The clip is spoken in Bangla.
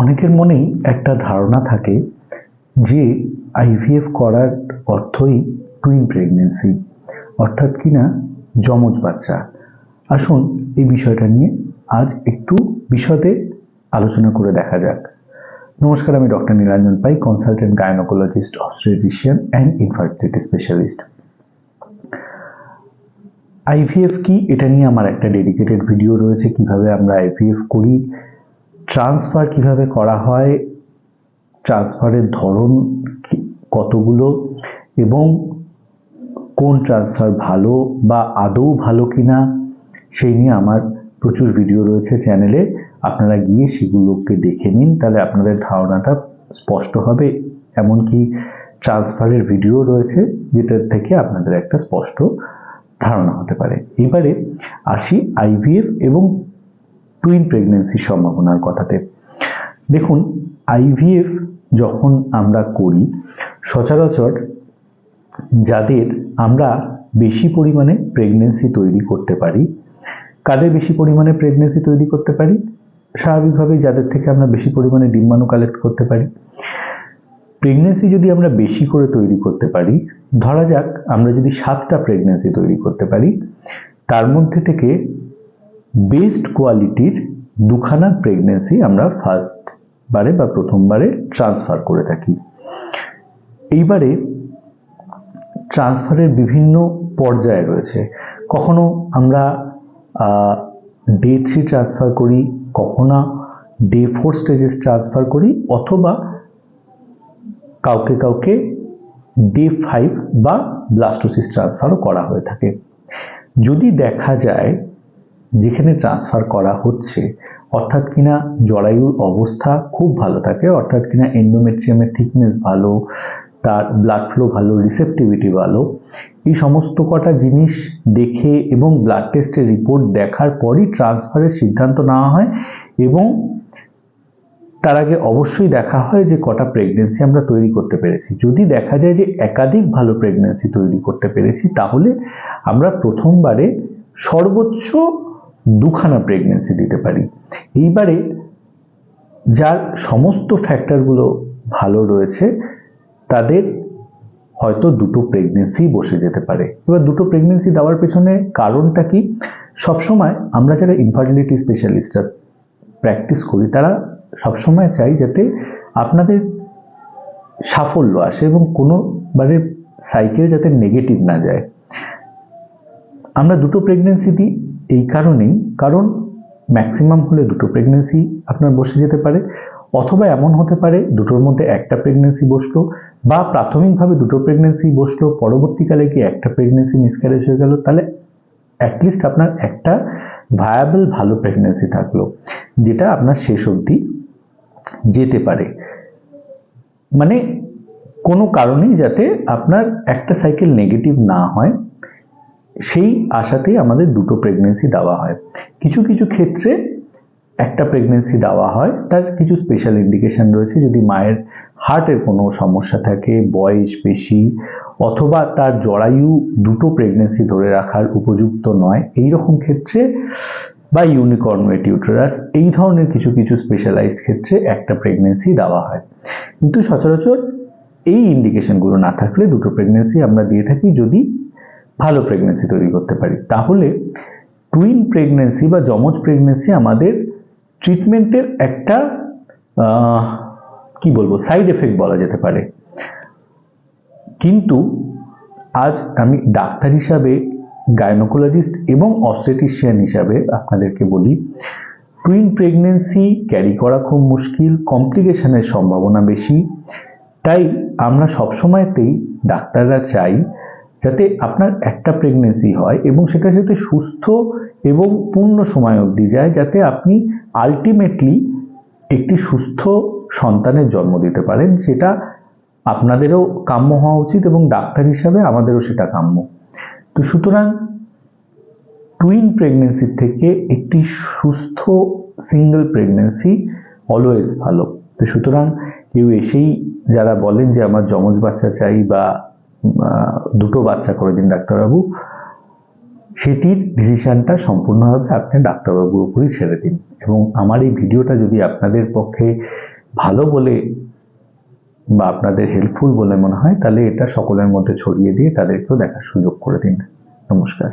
অনেকের মনেই একটা ধারণা থাকে যে আইভিএফ করার অর্থই টুইন প্রেগনেন্সি অর্থাৎ কিনা যমজ বাচ্চা। আসুন এই বিষয়টা নিয়ে আজ একটু বিশদে আলোচনা করে দেখা যাক। নমস্কার, আমি doctor Nilanjan Pai consultant gynaecologist obstetrician and infertility specialist IVF কি? এটা নিয়ে আমার একটা ডেডিকেটেড ভিডিও রয়েছে, কীভাবে আমরা আইভিএফ করি ট্রান্সফার কীভাবে করা হয় ট্রান্সফারের ধরন কতগুলো এবং কোন ট্রান্সফার ভালো বা আদৌ ভালো কিনা, সেই নিয়ে আমার প্রচুর ভিডিও রয়েছে চ্যানেলে আপনারা গিয়ে সেগুলোকে দেখে নিন, তাহলে আপনাদের ধারণাটা স্পষ্ট হবে। এমনকি ট্রান্সফারের ভিডিও রয়েছে, যেটার থেকে আপনাদের একটা স্পষ্ট ধারণা হতে পারে। এবারে আসি আইভিএফ এবং টুইন প্রেগনেন্সির সম্ভাবনার কথাতে। দেখুন আইভিএফ যখন আমরা করি, সচরাচর যাদের আমরা বেশি পরিমাণে প্রেগনেন্সি তৈরি করতে পারি, কাদের বেশি পরিমাণে প্রেগনেন্সি তৈরি করতে পারি? স্বাভাবিকভাবেই যাদের থেকে আমরা বেশি পরিমাণে ডিম্বাণু কালেক্ট করতে পারি। প্রেগনেন্সি যদি আমরা বেশি করে তৈরি করতে পারি, ধরা যাক আমরা যদি সাতটা প্রেগনেন্সি তৈরি করতে পারি, তার মধ্যে থেকে বেস্ট কোয়ালিটির দুখানা প্রেগনেন্সি আমরা ফার্স্ট বারে বা প্রথমবারে ট্রান্সফার করে থাকি। এইবারে ট্রান্সফারের বিভিন্ন পর্যায় রয়েছে। কখনো আমরা ডে থ্রি ট্রান্সফার করি, কখনো ডে ফোর স্টেজেস ট্রান্সফার করি, অথবা কাউকে কাউকে ডে ফাইভ বা ব্লাস্টোসিস ট্রান্সফারও করা হয়ে থাকে। যদি দেখা যায় যেখানে ট্রান্সফার করা হচ্ছে, অর্থাৎ কিনা জরায়ুর অবস্থা খুব ভালো থাকে, অর্থাৎ কিনা এন্ডোমেট্রিয়ামের থিকনেস ভালো, তার ব্লাড ফ্লো ভালো রিসেপটিভিটি ভালো, এই সমস্ত কটা জিনিস দেখে এবং ব্লাড টেস্টের রিপোর্ট দেখার পরই ট্রান্সফারের সিদ্ধান্ত নেওয়া হয় এবং তার আগে অবশ্যই দেখা হয় যে কটা প্রেগনেন্সি আমরা তৈরি করতে পেরেছি। যদি দেখা যায় যে একাধিক ভালো প্রেগনেন্সি তৈরি করতে পেরেছি, তাহলে আমরা প্রথমবারে সর্বোচ্চ দুখানা প্রেগনেন্সি দিতে পারি। এইবারে যার সমস্ত ফ্যাক্টরগুলো ভালো রয়েছে, তাদের হয়তো দুটো প্রেগনেন্সি বসে যেতে পারে। এবার দুটো প্রেগনেন্সি দেওয়ার পেছনে কারণটা কি? সবসময় আমরা যারা ইনফার্টিলিটি স্পেশালিস্টরা প্র্যাকটিস করি, তারা সবসময় চাই যাতে আপনাদের সাফল্য আসে এবং কোনোবারের সাইকেল যাতে নেগেটিভ না যায়। আমরা দুটো প্রেগনেন্সি দিই এই কারণেই, কারণ ম্যাক্সিমাম হলে দুটো প্রেগনেন্সি আপনার বসে যেতে পারে, অথবা এমন হতে পারে দুটোর মধ্যে একটা প্রেগনেন্সি বসল, বা প্রাথমিকভাবে দুটো প্রেগনেন্সি বসল, পরবর্তীকালে কি একটা প্রেগনেন্সি মিসক্যারেজ হয়ে গেল, তাহলে অ্যাটলিস্ট আপনার একটা ভায়াবল ভালো প্রেগনেন্সি থাকল, যেটা আপনার শেষ অবধি যেতে পারে। মানে কোনো কারণেই যাতে আপনার একটা সাইকেল নেগেটিভ না হয় সেই আশাতেই আমাদের দুটো প্রেগনেন্সি দেওয়া হয়। কিছু কিছু ক্ষেত্রে একটা প্রেগনেন্সি দেওয়া হয়, তার কিছু স্পেশাল ইন্ডিকেশন রয়েছে। যদি মায়ের হার্টের কোনো সমস্যা থাকে, বয়স বেশি, অথবা তার জরায়ু দুটো প্রেগনেন্সি ধরে রাখার উপযুক্ত নয় এই রকম ক্ষেত্রে বা ইউনিকর্নওয়েট ইউটেরাস এই ধরনের কিছু কিছু স্পেশালাইজড ক্ষেত্রে একটা প্রেগনেন্সি দেওয়া হয়। কিন্তু সচরাচর এই ইন্ডিকেশনগুলো না থাকলে দুটো প্রেগনেন্সি আমরা দিয়ে থাকি যদি ভালো প্রেগনেন্সি তৈরি করতে পারি। তাহলে টুইন প্রেগনেন্সি বা যমজ প্রেগনেন্সি আমাদের ট্রিটমেন্টের একটা কি বলব সাইড এফেক্ট বলা যেতে পারে। কিন্তু আজ আমি ডাক্তার হিসাবে গাইনোকোলজিস্ট এবং অবস্টেটিশিয়ান হিসাবে আপনাদেরকে বলি টুইন প্রেগনেন্সি ক্যারি করা খুব মুশকিল কমপ্লিকেশনের সম্ভাবনা বেশি। তাই আমরা সবসময়তেই ডাক্তাররা চাই যাতে আপনার একটা প্রেগনেন্সি হয় এবং সেটা যাতে সুস্থ এবং পূর্ণ সময় অবধি যায়, যাতে আপনি আলটিমেটলি একটি সুস্থ সন্তানের জন্ম দিতে পারেন, সেটা আপনাদেরও কাম্য হওয়া উচিত এবং ডাক্তার হিসাবে আমাদেরও সেটা কাম্য। তো সুতরাং টুইন প্রেগনেন্সির থেকে একটি সুস্থ সিঙ্গেল প্রেগনেন্সি অলওয়েজ ভালো। তো সুতরাং কেউ এসেই যারা বলেন যে, আমার যমজ বাচ্চা চাই বা দুটো বাচ্চা করে দিন ডাক্তারবাবু। সেটির ডিসিশনটা সম্পূর্ণভাবে আপনি ডাক্তারবাবুর উপরই ছেড়ে দিন। এবং আমার এই ভিডিওটা যদি আপনাদের পক্ষে ভালো বলে বা আপনাদের হেল্পফুল বলে মনে হয়, তাহলে এটা সকলের মধ্যে ছড়িয়ে দিয়ে তাদেরকেও দেখার সুযোগ করে দিন। নমস্কার।